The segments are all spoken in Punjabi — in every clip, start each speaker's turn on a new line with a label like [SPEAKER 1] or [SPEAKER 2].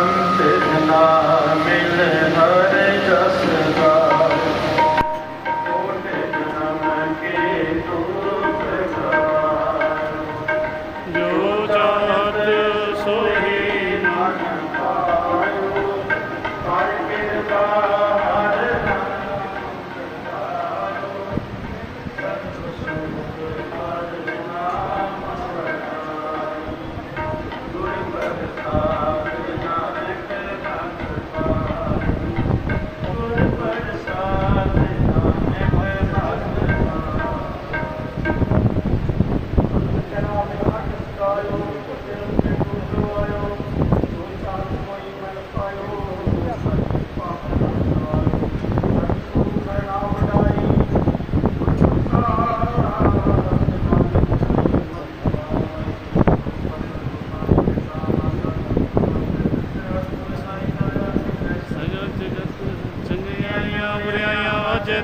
[SPEAKER 1] Amen.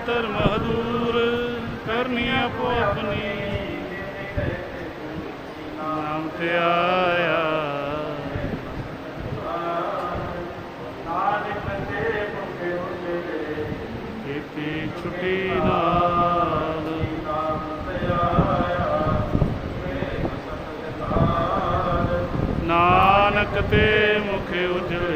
[SPEAKER 1] ਧਰਮ ਹਦੂਰ ਕਰਨੀ ਆਪੋ ਆਪਣੀ ਨਾਮ ਤੇ ਆਇਆ ਕੀਤੀ ਛੁੱਟੀ ਨਾਲ। ਨਾਨਕ ਤੇ ਮੁਖ ਉਜਲੇ।